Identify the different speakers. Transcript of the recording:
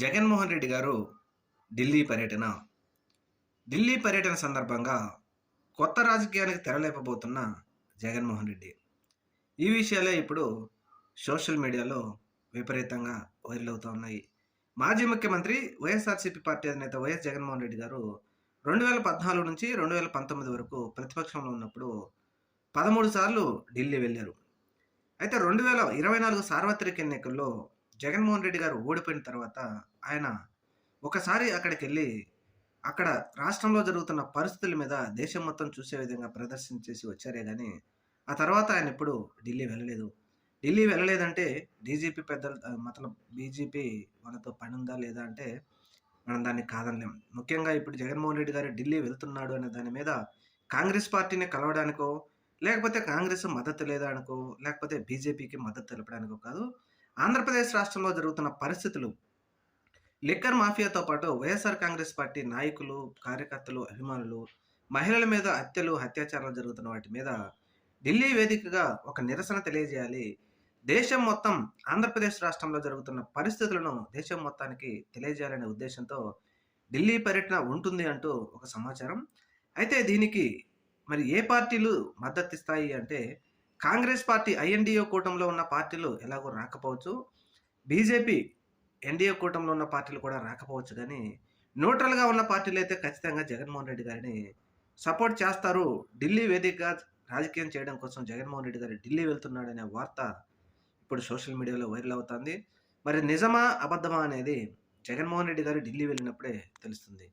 Speaker 1: జగన్మోహన్ రెడ్డి గారు ఢిల్లీ పర్యటన. ఢిల్లీ పర్యటన సందర్భంగా కొత్త రాజకీయానికి తెరలేపబోతున్న జగన్మోహన్ రెడ్డి. ఈ విషయాలే ఇప్పుడు సోషల్ మీడియాలో విపరీతంగా వైరల్ అవుతూ ఉన్నాయి. మాజీ ముఖ్యమంత్రి వైఎస్ఆర్సీపీ పార్టీ అధినేత వైఎస్ జగన్మోహన్ రెడ్డి గారు రెండు వేల పద్నాలుగు నుంచి రెండు వేల పంతొమ్మిది వరకు ప్రతిపక్షంలో ఉన్నప్పుడు పదమూడు సార్లు ఢిల్లీ వెళ్ళారు. అయితే రెండు వేల ఇరవై నాలుగు సార్వత్రిక ఎన్నికల్లో జగన్మోహన్ రెడ్డి గారు ఓడిపోయిన తర్వాత ఆయన ఒకసారి అక్కడికి వెళ్ళి అక్కడ రాష్ట్రంలో జరుగుతున్న పరిస్థితుల మీద దేశం మొత్తం చూసే విధంగా ప్రదర్శన చేసి వచ్చారే కానీ ఆ తర్వాత ఆయన ఎప్పుడు ఢిల్లీ వెళ్ళలేదు. ఢిల్లీ వెళ్ళలేదంటే డీజీపీ పెద్దలు మతలబ్ బీజేపీ వాళ్ళతో పని ఉందా లేదా అంటే మనం దాన్ని కాదనలేం. ముఖ్యంగా ఇప్పుడు జగన్మోహన్ రెడ్డి గారు ఢిల్లీ వెళ్తున్నాడు అనే దాని మీద కాంగ్రెస్ పార్టీని కలవడానికో లేకపోతే కాంగ్రెస్ మద్దతు లేదా అనుకో లేకపోతే బీజేపీకి మద్దతు తెలపడానికో కాదు ఆంధ్రప్రదేశ్ రాష్ట్రంలో జరుగుతున్న పరిస్థితులు. లిక్కర్ మాఫియాతో పాటు వైఎస్ఆర్ కాంగ్రెస్ పార్టీ నాయకులు కార్యకర్తలు అభిమానులు మహిళల మీద హత్యలు అత్యాచారాలు జరుగుతున్న వాటి మీద ఢిల్లీ వేదికగా ఒక నిరసన తెలియజేయాలి. దేశం మొత్తం ఆంధ్రప్రదేశ్ రాష్ట్రంలో జరుగుతున్న పరిస్థితులను దేశం మొత్తానికి తెలియజేయాలనే ఉద్దేశంతో ఢిల్లీ పర్యటన ఉంటుంది అంటూ ఒక సమాచారం. అయితే దీనికి మరి ఏ పార్టీలు మద్దతు ఇస్తాయి అంటే కాంగ్రెస్ పార్టీ ఐఎన్డిఓ కూటమిలో ఉన్న పార్టీలు ఎలాగో రాకపోవచ్చు. బీజేపీ ఎన్డీఏ కూటమిలో ఉన్న పార్టీలు కూడా రాకపోవచ్చు. కానీ న్యూట్రల్గా ఉన్న పార్టీలు అయితే ఖచ్చితంగా జగన్మోహన్ రెడ్డి గారిని సపోర్ట్ చేస్తారు. ఢిల్లీ వేదికగా రాజకీయం చేయడం కోసం జగన్మోహన్ రెడ్డి గారు ఢిల్లీ వెళ్తున్నాడనే వార్త ఇప్పుడు సోషల్ మీడియాలో వైరల్ అవుతుంది. మరి నిజమా అబద్ధమా అనేది జగన్మోహన్ రెడ్డి గారు ఢిల్లీ వెళ్ళినప్పుడే తెలుస్తుంది.